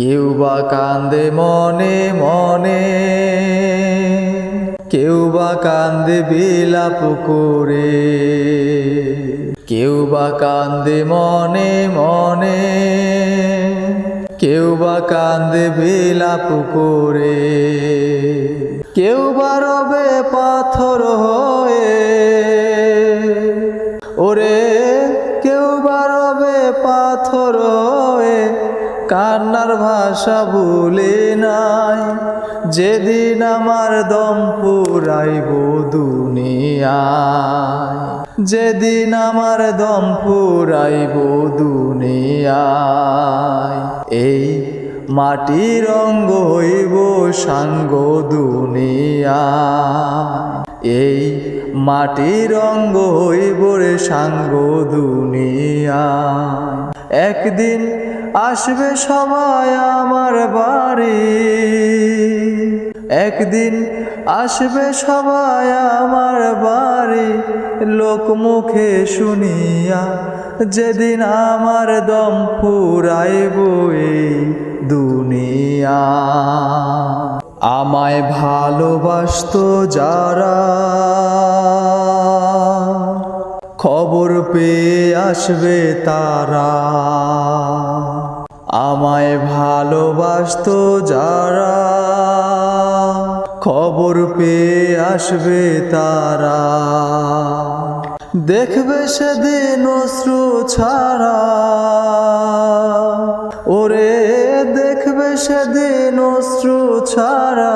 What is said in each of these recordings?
কেউ বা কান্দে মনে মনে, কেউ বা কান্দে বিলাপ করে, কেউ বা কান্দে মনে মনে, কেউ বা কান্দে বিলাপ করে, কেউ বা রবে পাথর হয়ে, ওরে কেউ বা রবে পাথর হয়ে কান্নার ভাষা ভুলে নাই। যেদিন আমার দম ফুরাইব দুনিয়ায়। যেদিন আমার দম ফুরাইব দুনিয়ায়। এই মাটির অঙ্গ হইব সাঙ্গ দুনিয়ায়। এই মাটির অঙ্গ হইব রে সাঙ্গ দুনিয়ায়। একদিন আসবে সবাই আমার বাড়ি। একদিন আসবে সবাই আমার বাড়ি, লোক মুখে শুনিয়া যেদিন আমার দম ফুরাইব এই দুনিয়া। আমায় ভালোবাসতো যারা, খবর পেয়ে আসবে তারা। আমায় ভালোবাসতো যারা, খবর পেয়ে আসবে তারা। দেখবে সেদিন অশ্রু ছাড়া, ওরে দেখবে সেদিন অশ্রু ছাড়া,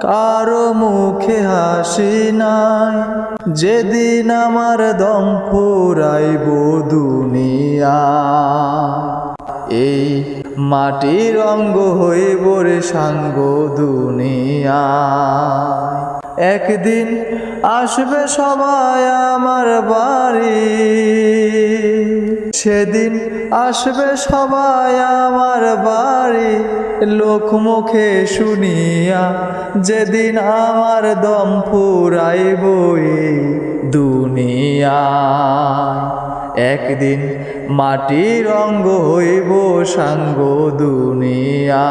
কারও মুখে হাসি নাই। যেদিন আমার দম ফুরাইব দুনিয়া। এই মাটির অঙ্গ হইব রে সাঙ্গ দুনিয়া একদিন আসবে সবাই আমার বাড়ি। সেদিন আসবে সবাই আমার বাড়ি। লোক মুখে শুনিয়া যেদিন আমার দম ফুরাইব এই দুনিয়া। একদিন মাটির অঙ্গ হইব সাঙ্গ দুনিয়া।